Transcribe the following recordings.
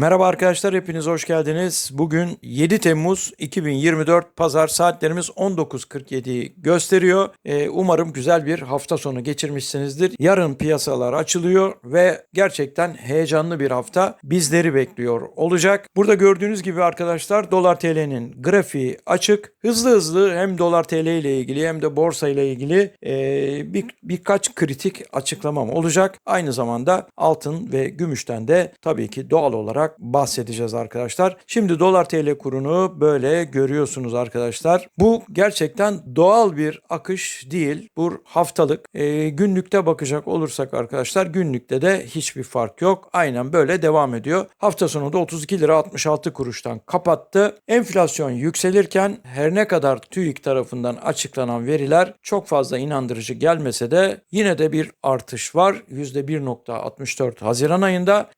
Merhaba arkadaşlar hepiniz hoş geldiniz. Bugün 7 Temmuz 2024 pazar saatlerimiz 19.47'yi gösteriyor. Ee, umarım güzel bir hafta sonu geçirmişsinizdir. Yarın piyasalar açılıyor ve gerçekten heyecanlı bir hafta bizleri bekliyor olacak. Burada gördüğünüz gibi arkadaşlar dolar TL'nin grafiği açık. Hızlı hızlı hem dolar TL ile ilgili hem de borsa ile ilgili e, bir, birkaç kritik açıklamam olacak. Aynı zamanda altın ve gümüşten de tabii ki doğal olarak bahsedeceğiz arkadaşlar. Şimdi dolar TL kurunu böyle görüyorsunuz arkadaşlar. Bu gerçekten doğal bir akış değil. Bu haftalık. E, günlükte bakacak olursak arkadaşlar günlükte de hiçbir fark yok. Aynen böyle devam ediyor. Hafta sonu da 32 lira 66 kuruştan kapattı. Enflasyon yükselirken her ne kadar TÜİK tarafından açıklanan veriler çok fazla inandırıcı gelmese de yine de bir artış var. %1.64 Haziran ayında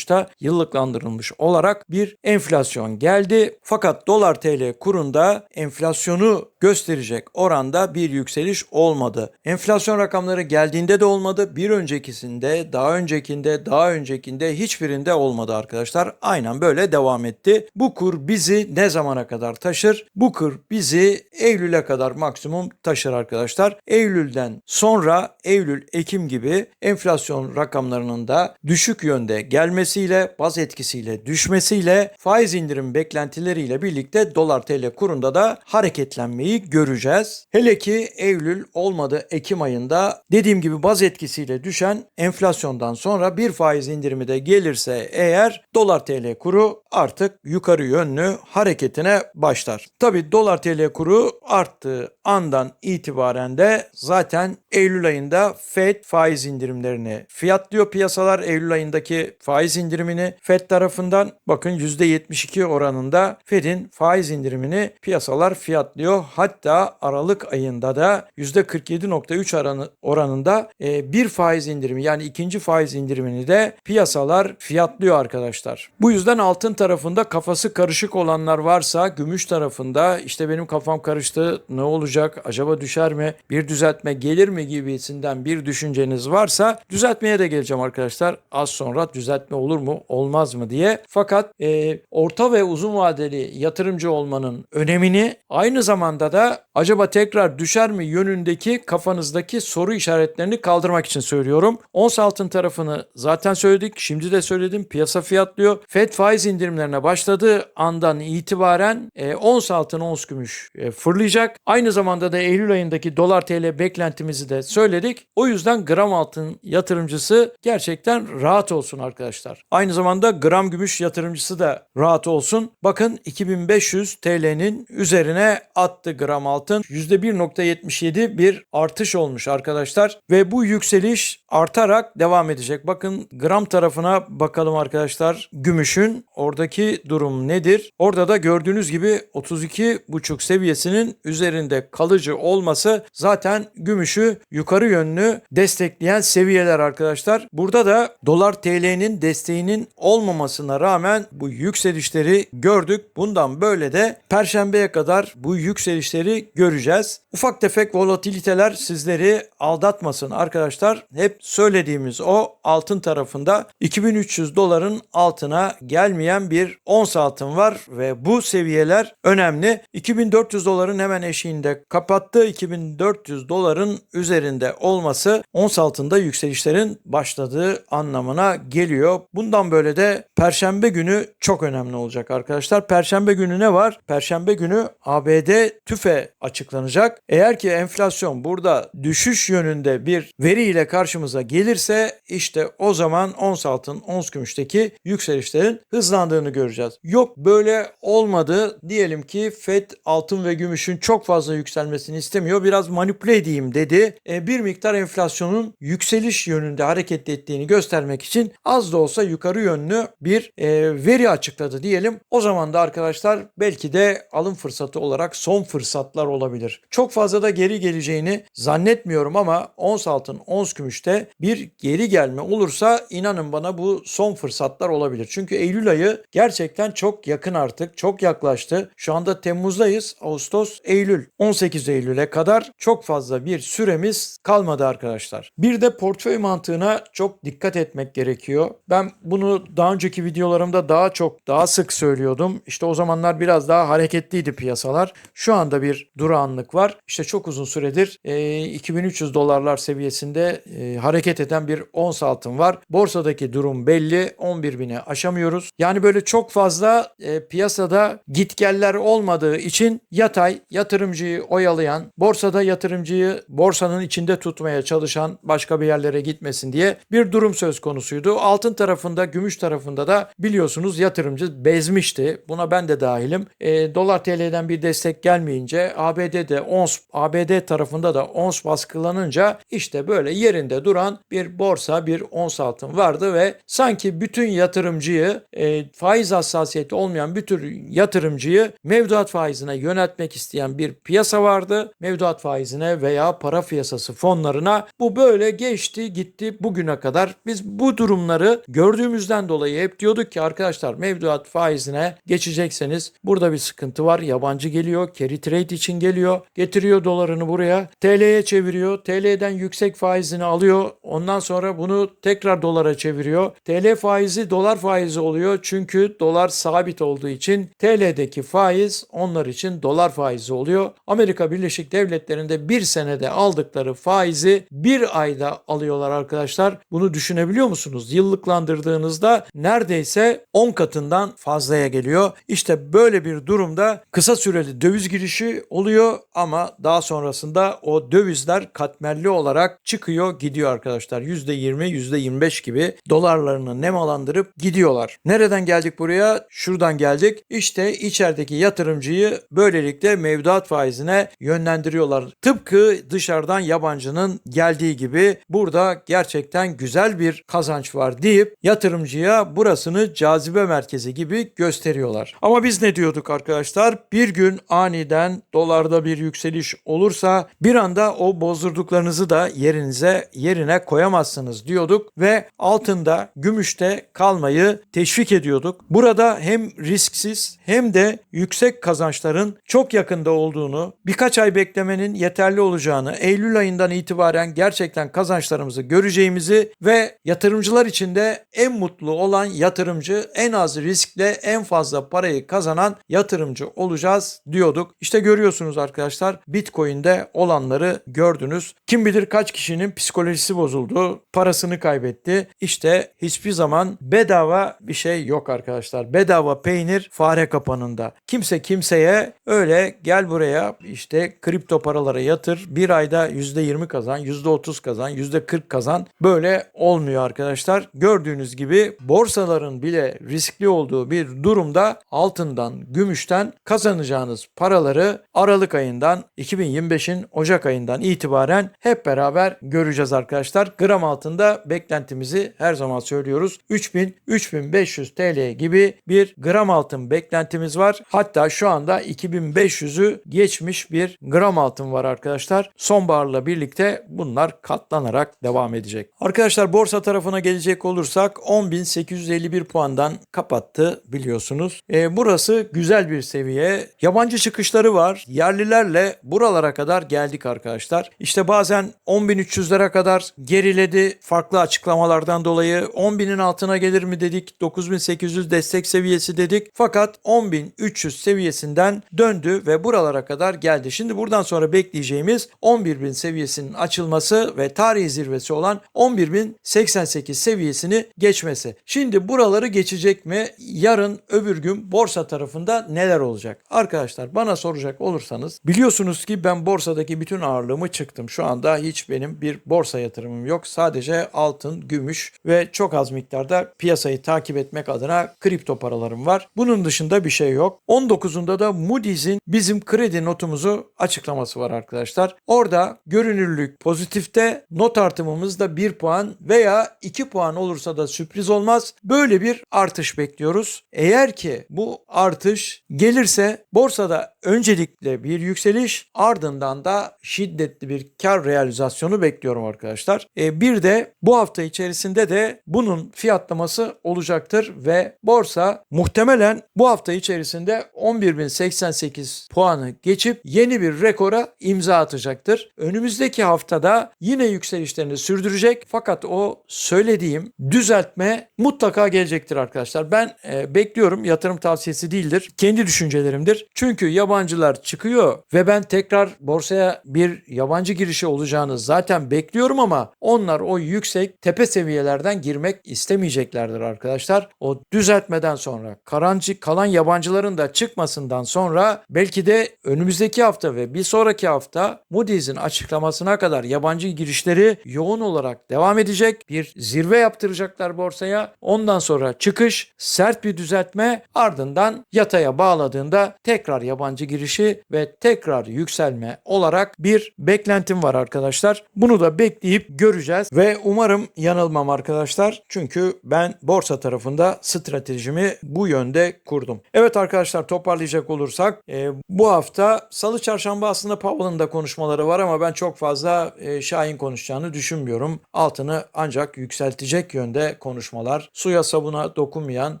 %71.60'da yıllıklandırılmış olarak bir enflasyon geldi. Fakat dolar TL kurunda enflasyonu gösterecek oranda bir yükseliş olmadı. Enflasyon rakamları geldiğinde de olmadı. Bir öncekisinde, daha öncekinde, daha öncekinde hiçbirinde olmadı arkadaşlar. Aynen böyle devam etti. Bu kur bizi ne zamana kadar taşır? Bu kur bizi Eylül'e kadar maksimum taşır arkadaşlar. Eylül'den sonra Eylül, Ekim gibi enflasyon rakamlarının da düşük yönde gelmesiyle, baz etkisiyle düşmesiyle, faiz indirim beklentileriyle birlikte dolar TL kurunda da hareketlenmeyi göreceğiz. Hele ki Eylül olmadı Ekim ayında dediğim gibi baz etkisiyle düşen enflasyondan sonra bir faiz indirimi de gelirse eğer dolar TL kuru artık yukarı yönlü hareketine başlar. Tabi dolar TL kuru arttığı andan itibaren de zaten Eylül ayında Fed faiz indirimlerini fiyatlıyor piyasalar. Eylül ayındaki faiz indirimini Fed tarafından bakın %72 oranında Fed'in faiz indirimini piyasalar fiyatlıyor. Hatta Aralık ayında da %47.3 oranı, oranında e, bir faiz indirimi yani ikinci faiz indirimini de piyasalar fiyatlıyor arkadaşlar. Bu yüzden altın tarafında kafası karışık olanlar varsa gümüş tarafında işte benim kafam karıştı ne olacak acaba düşer mi bir düzeltme gelir mi gibisinden bir düşünceniz varsa düzeltmeye de geleceğim arkadaşlar. Az sonra düzeltme olur mu olmaz mı diye. Fakat e, orta ve uzun vadeli yatırımcı olmanın önemini aynı zamanda da acaba tekrar düşer mi yönündeki kafanızdaki soru işaretlerini kaldırmak için söylüyorum. Ons altın tarafını zaten söyledik. Şimdi de söyledim. Piyasa fiyatlıyor. Fed faiz indirimlerine başladığı andan itibaren e, ons altın, ons gümüş e, fırlayacak. Aynı zamanda da Eylül ayındaki dolar TL beklentimizi de söyledik. O yüzden gram altın yatırımcısı gerçekten rahat olsun arkadaşlar. Aynı zamanda gram gümüş yatırımcısı da rahat olsun. Bakın 2500 TL'nin üzerine attı gram altın. %1.77 bir artış olmuş arkadaşlar. Ve bu yükseliş artarak devam edecek. Bakın gram tarafına bakalım arkadaşlar. Gümüşün oradaki durum nedir? Orada da gördüğünüz gibi 32,5 seviyesinin üzerinde kalıcı olması zaten gümüşü yukarı yönlü destekleyen seviyeler arkadaşlar. Burada da dolar TL'nin desteğinin olmamasına rağmen bu yükselişleri gördük. Bundan böyle de perşembeye kadar bu yükselişleri göreceğiz. Ufak tefek volatiliteler sizleri aldatmasın arkadaşlar. Hep söylediğimiz o altın tarafında 2300 doların altına gelmeyen bir ons altın var ve bu seviyeler önemli. 2400 doların hemen eşiğinde kapattı. 2400 doların üzerinde olması ons altında yükselişlerin başladığı anlamına geliyor. Bundan böyle de perşembe günü çok önemli olacak arkadaşlar. Perşembe günü ne var? Perşembe günü ABD tüfe açıklanacak. Eğer ki enflasyon burada düşüş yönünde bir veri ile karşımıza gelirse işte o zaman ons altın, ons gümüşteki yükselişlerin hızlandığını göreceğiz. Yok böyle olmadı. Diyelim ki FED altın ve gümüşün çok fazla yükselmesini istemiyor. Biraz manipüle edeyim dedi. E, bir miktar enflasyonun yükseliş yönünde hareket ettiğini göstermek için az da olsa yukarı yönlü bir e, veri açıkladı diyelim. O zaman da arkadaşlar belki de alım fırsatı olarak son fırsatlar olabilir. Çok fazla da geri geleceğini zannetmiyorum ama ons altın, ons gümüşte bir geri gelme olursa inanın bana bu son fırsatlar olabilir. Çünkü Eylül ayı gerçekten çok yakın artık. Çok yaklaştı. Şu anda Temmuz'dayız. Ağustos, Eylül. 18 Eylül'e kadar çok fazla bir süremiz kalmadı arkadaşlar. Bir de portföy mantığına çok dikkat etmek gerekiyor. Ben bunu daha önceki videolarımda daha çok daha sık söylüyordum. İşte o zamanlar biraz daha hareketliydi piyasalar. Şu anda bir durağanlık var. İşte çok uzun süredir e, 2300 dolarlar seviyesinde e, hareket eden bir ons altın var. Borsadaki durum belli. 11 bine aşamıyoruz. Yani böyle çok fazla e, piyasada gitgeller olmadığı için yatay yatırımcıyı oyalayan, borsada yatırımcıyı borsanın içinde tutmaya çalışan başka bir yerlere gitmesin diye bir durum söz konusuydu. Altın tarafında, gümüş tarafında da biliyorsunuz yatırımcı bezmişti. Buna ben de dahilim. E, dolar TL'den bir destek gelmeyince ABD'de ons, ABD tarafında da ons baskılanınca işte böyle yerinde duran bir borsa, bir ons altın vardı ve sanki bütün yatırımcıyı e, faiz hassasiyeti olmayan bütün yatırımcıyı mevduat faizine yöneltmek isteyen bir piyasa vardı. Mevduat faizine veya para piyasası fonlarına bu böyle geçti gitti bugüne kadar. Biz bu durumları gördüğümüzden dolayı hep diyorduk ki arkadaşlar mevduat faizine geçecekseniz burada bir sıkıntı var. Yabancı geliyor, carry trade için geliyor, getiriyor dolarını buraya, TL'ye çeviriyor, TL'den yüksek faizini alıyor. Ondan sonra bunu tekrar dolara çeviriyor. TL faizi dolar faizi oluyor çünkü dolar sabit olduğu için TL'deki faiz onlar için dolar faizi oluyor. Amerika Birleşik Devletleri'nde bir senede aldıkları faizi bir ayda alıyorlar arkadaşlar. Bunu düşünebiliyor musunuz? Yıllıklandırdığınızda neredeyse 10 katından fazlaya geliyor. İşte böyle bir durumda kısa süreli döviz girişi oluyor ama daha sonrasında o dövizler katmerli olarak çıkıyor gidiyor arkadaşlar. %20, %25 gibi dolarlarını nemalandırıp gidiyorlar. Nereden geldik buraya? Şuradan geldik. İşte içerideki yatırımcıyı böylelikle mevduat faizine yönlendiriyorlar. Tıpkı dışarıdan yabancının geldiği gibi burada gerçekten güzel bir kazanç var deyip yatırımcıya burasını cazibe merkezi gibi gösteriyorlar. Ama biz ne diyorduk arkadaşlar? Bir gün aniden dolarda bir yükseliş olursa bir anda o bozdurduklarınızı da yerinize yerine koyamazsınız diyorduk ve altında, gümüşte kalmayı teşvik ediyorduk. Burada hem risksiz hem de yüksek kazançların çok yakında olduğunu, birkaç ay beklemenin yeterli olacağını, Eylül ayından itibaren gerçekten kazançlarımızı göreceğimizi ve yatırımcılar için de en mutlu olan yatırımcı, en az riskle en fazla parayı kazanan yatırımcı olacağız diyorduk. İşte görüyorsunuz arkadaşlar Bitcoin'de olanları gördünüz. Kim bilir kaç kişinin psikolojisi bozuldu, parasını kaybetti. İşte hiçbir zaman bedava bir şey yok arkadaşlar. Bedava peynir fare kapanında. Kimse kimseye öyle gel buraya işte kripto paralara yatır bir ayda %20 kazan, %30 kazan, %40 kazan böyle olmuyor arkadaşlar. Gördüğünüz gibi borsaların bile riskli olduğu bir durumda altından, gümüşten kazanacağınız paraları Aralık ayından 2025'in Ocak ayından itibaren hep beraber göreceğiz arkadaşlar. Gram altında beklentimizi her zaman söylüyoruz. 3000-3500 TL gibi bir gram altın beklentimiz var. Hatta şu anda 2500'ü geçmiş bir gram altın var arkadaşlar. Sonbaharla birlikte bunlar katlanarak devam edecek. Arkadaşlar borsa tarafına gelecek olursak 10.851 puandan kapattı biliyorsunuz. E, burası güzel bir seviye. Yabancı çıkışları var. Yerlilerle buralara kadar geldik arkadaşlar. İşte bazen 10.300'lere kadar geriledi farklı açıklamalardan dolayı. 10.000'in altına gelir mi dedik. 9.800 destek seviyesi dedik. Fakat 10.300 seviyesinden döndü ve buralara kadar geldi. Şimdi buradan sonra bekleyeceğimiz 11.000 seviyesinin açılması ve tarihi zirvesi olan 11.088 seviyesini geçmesi. Şimdi buraları geçecek mi? Yarın öbür gün borsa tarafında neler olacak? Arkadaşlar bana soracak olursanız biliyorsunuz ki ben borsadaki bütün ağırlığımı çıktım. Şu anda hiç benim bir borsa yatırımım yok. Sadece altın, gümüş ve çok az miktarda piyasayı takip etmek adına kripto paralarım var. Bunun dışında bir şey yok. 19'unda da Moody's'in bizim kredi notumuzu açıklaması var arkadaşlar. Orada görünürlük pozitifte not artımımız da 1 puan veya 2 puan olursa da sürpriz olmaz. Böyle bir artış bekliyoruz. Eğer ki bu artış gelirse borsada öncelikle bir yükseliş ardından da şiddetli bir kar realizasyonu bekliyorum arkadaşlar. Arkadaşlar. E, bir de bu hafta içerisinde de bunun fiyatlaması olacaktır ve borsa muhtemelen bu hafta içerisinde 11.088 puanı geçip yeni bir rekora imza atacaktır. Önümüzdeki haftada yine yükselişlerini sürdürecek fakat o söylediğim düzeltme mutlaka gelecektir arkadaşlar. Ben e, bekliyorum yatırım tavsiyesi değildir. Kendi düşüncelerimdir. Çünkü yabancılar çıkıyor ve ben tekrar borsaya bir yabancı girişi olacağını zaten bekliyorum ama onlar o yüksek tepe seviyelerden girmek istemeyeceklerdir arkadaşlar. O düzeltmeden sonra karancı kalan yabancıların da çıkmasından sonra belki de önümüzdeki hafta ve bir sonraki hafta Moody's'in açıklamasına kadar yabancı girişleri yoğun olarak devam edecek. Bir zirve yaptıracaklar borsaya. Ondan sonra çıkış, sert bir düzeltme ardından yataya bağladığında tekrar yabancı girişi ve tekrar yükselme olarak bir beklentim var arkadaşlar. Bunu da bekleyip göreceğiz ve umarım yanılmam arkadaşlar. Çünkü ben borsa tarafında stratejimi bu yönde kurdum. Evet arkadaşlar toparlayacak olursak e, bu hafta salı çarşamba aslında Powell'ın da konuşmaları var ama ben çok fazla e, Şahin konuşacağını düşünmüyorum. Altını ancak yükseltecek yönde konuşmalar, suya sabuna dokunmayan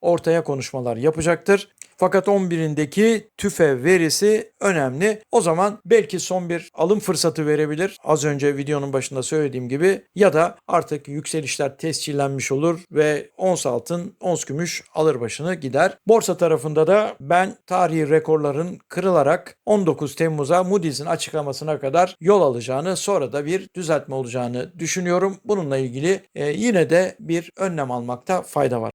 ortaya konuşmalar yapacaktır. Fakat 11'indeki tüfe verisi önemli. O zaman belki son bir alım fırsatı verebilir. Az önce videonun başında söylediğim gibi ya da artık yükselişler tescillenmiş olur ve ons altın, ons gümüş alır başını gider. Borsa tarafında da ben tarihi rekorların kırılarak 19 Temmuz'a Moody's'in açıklamasına kadar yol alacağını sonra da bir düzeltme olacağını düşünüyorum. Bununla ilgili e, yine de bir önlem almakta fayda var.